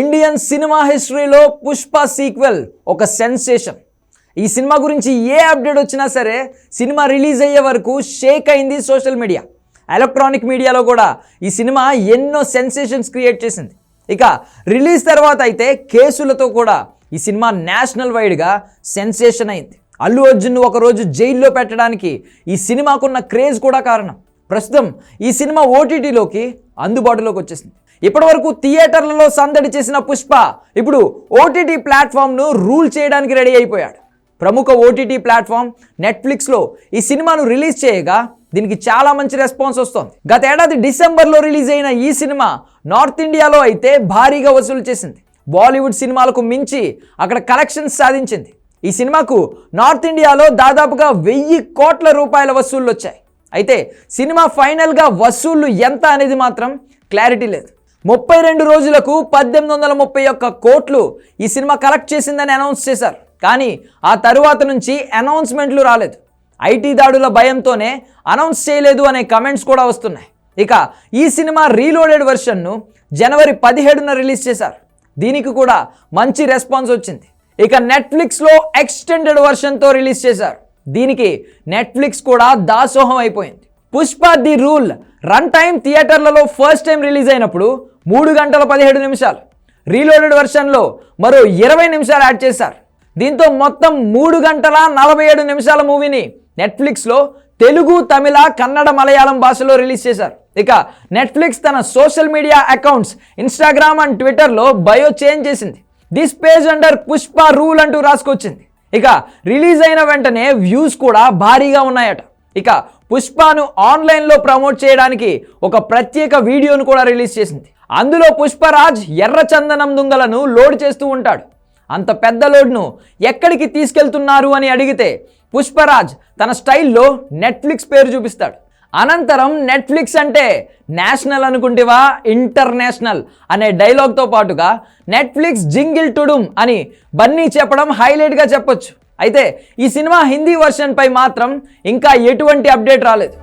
Indian cinema హిస్టరీలో Pushpa sequel ఒక sensation. ఈ సినిమా గురించి ఏ అప్డేట్ వచ్చినా సరే సినిమా రిలీజ్ అయ్యే వరకు షేక్ అయింది సోషల్ మీడియా. ఎలక్ట్రానిక్ మీడియాలో కూడా ఈ సినిమా ఎన్నో సెన్సేషన్స్ క్రియేట్ చేసింది. ఇక రిలీజ్ తర్వాత అయితే కేసులతో కూడా ఈ సినిమా నేషనల్ వైడ్గా సెన్సేషన్ అయింది. అల్లు అర్జున్ ఒకరోజు జైల్లో పెట్టడానికి ఈ సినిమాకున్న క్రేజ్ కూడా కారణం. ప్రస్తుతం ఈ సినిమా ఓటీటీలోకి అందుబాటులోకి వచ్చేసింది. ఇప్పటివరకు థియేటర్లలో సందడి చేసిన పుష్ప ఇప్పుడు ఓటీటీ ప్లాట్ఫామ్ను రూల్ చేయడానికి రెడీ అయిపోయాడు. ప్రముఖ ఓటీటీ ప్లాట్ఫామ్ నెట్ఫ్లిక్స్లో ఈ సినిమాను రిలీజ్ చేయగా దీనికి చాలా మంచి రెస్పాన్స్ వస్తోంది. గత ఏడాది డిసెంబర్లో రిలీజ్ అయిన ఈ సినిమా నార్త్ ఇండియాలో అయితే భారీగా వసూలు చేసింది. బాలీవుడ్ సినిమాలకు మించి అక్కడ కలెక్షన్స్ సాధించింది. ఈ సినిమాకు నార్త్ ఇండియాలో దాదాపుగా వెయ్యి కోట్ల రూపాయల వసూళ్ళు వచ్చాయి అయితే సినిమా ఫైనల్గా వసూళ్ళు ఎంత అనేది మాత్రం క్లారిటీ లేదు. ముప్పై రెండు రోజులకు పద్దెనిమిది వందల ముప్పై ఒక్క కోట్లు ఈ సినిమా కలెక్ట్ చేసిందని అనౌన్స్ చేశారు. కానీ ఆ తరువాత నుంచి అనౌన్స్మెంట్లు రాలేదు. ఐటీ దాడుల భయంతోనే అనౌన్స్ చేయలేదు అనే కమెంట్స్ కూడా వస్తున్నాయి. ఇక ఈ సినిమా రీలోడెడ్ వెర్షన్ను జనవరి పదిహేడున రిలీజ్ చేశారు. దీనికి కూడా మంచి రెస్పాన్స్ వచ్చింది. ఇక నెట్ఫ్లిక్స్లో ఎక్స్టెండెడ్ వెర్షన్తో రిలీజ్ చేశారు. దీనికి నెట్ఫ్లిక్స్ కూడా దాసోహం అయిపోయింది. Pushpa the rule run time థియేటర్లలో ఫస్ట్ టైం రిలీజ్ అయినప్పుడు మూడు గంటల పదిహేడు నిమిషాలు. రీలోడెడ్ వెర్షన్లో మరో ఇరవై నిమిషాలు యాడ్ చేశారు. దీంతో మొత్తం మూడు గంటల నలభై ఏడు నిమిషాల మూవీని నెట్ఫ్లిక్స్లో తెలుగు తమిళ కన్నడ మలయాళం భాషలో రిలీజ్ చేశారు. ఇక నెట్ఫ్లిక్స్ తన social media accounts Instagram and ట్విట్టర్లో బయో చేంజ్ చేసింది. This page under Pushpa rule అంటూ రాసుకొచ్చింది. ఇక రిలీజ్ అయిన వెంటనే వ్యూస్ కూడా భారీగా ఉన్నాయట. ఇక పుష్పను ఆన్లైన్లో ప్రమోట్ చేయడానికి ఒక ప్రత్యేక వీడియోను కూడా రిలీజ్ చేసింది. అందులో పుష్పరాజ్ ఎర్ర చందనం దుంగలను లోడ్ చేస్తూ ఉంటాడు. అంత పెద్ద లోడ్ను ఎక్కడికి తీసుకెళ్తున్నారు అని అడిగితే పుష్పరాజ్ తన స్టైల్లో నెట్ఫ్లిక్స్ పేరు చూపిస్తాడు. అనంతరం నెట్ఫ్లిక్స్ అంటే నేషనల్ అనుకుంటేవా? ఇంటర్నేషనల్ అనే డైలాగ్తో పాటుగా నెట్ఫ్లిక్స్ జింగిల్ టుడుమ్ అని బన్నీ చెప్పడం హైలైట్గా చెప్పొచ్చు. అయితే ఈ సినిమా హిందీ వర్షన్పై మాత్రం ఇంకా ఎటువంటి అప్డేట్ రాలేదు.